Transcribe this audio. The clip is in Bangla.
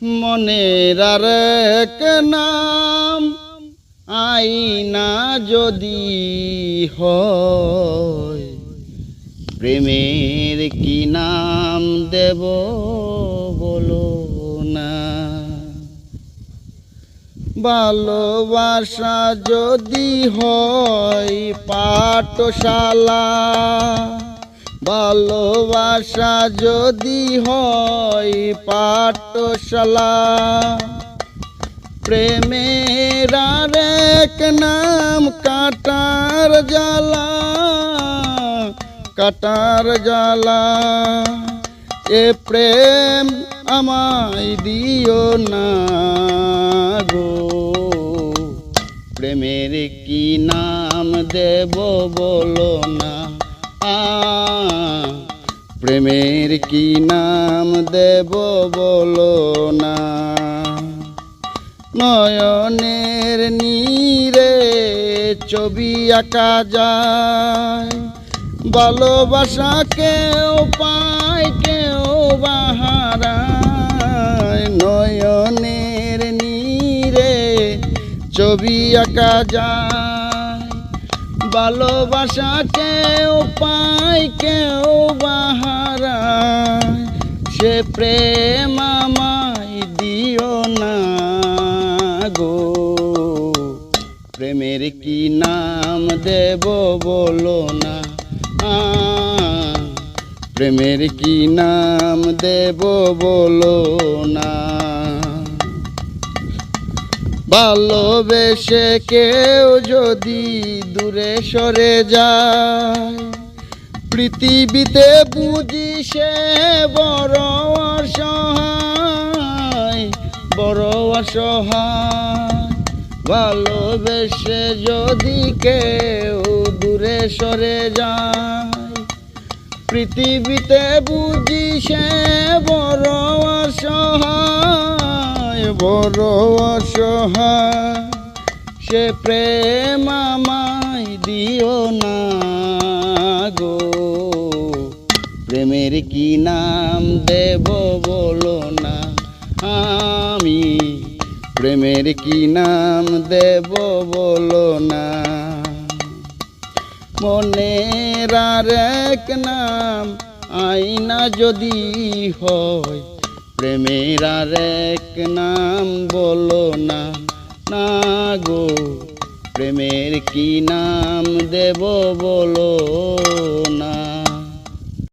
মনের আর এক নাম, আইনা যদি হয়, প্রেমের কি নাম দেব বলো না। ভালোবাসা যদি হয়, পাঠশালা ভালোবাসা যদি হয় পাঠশালা, প্রেমের এক নাম কাটার জ্বালা কাটার জ্বালা। এ প্রেম আমায় দিও না গো। প্রেমের কি নাম দেব বলো না, আ প্রেমের কি নাম দেব বলো না। নয়নের নীরে ছবি আঁকা যায়। ভালোবাসা কেউ পায় কেউ বাহারায়। নয়নের নীরে ছবি আঁকা যায়। ভালোবাসা কেউ পায়, কেউ বাহারায় সে প্রেম আমায় দিও না গো। প্রেমের কি নাম দেব বলো না। প্রেমের কি নাম দেব বলো না। ভালোবেসে কেউ যদি দূরে সরে যায়, পৃথিবীতে বুঝি সে বড় অসহায় বড় অসহায়। ভালোবেসে যদি কেউ দূরে সরে যায়, পৃথিবীতে বুঝি সে বড় অসহায়। বড় অসহায়, সে প্রেম আমায় দিও না গো। প্রেমের কি নাম দেব বলো না আমি। প্রেমের কি নাম দেব বলো না। মনের আর এক নাম আইনা যদি হয় প্রেমের আর এক নাম বলো না না গো। প্রেমের কি নাম দেব বলো না।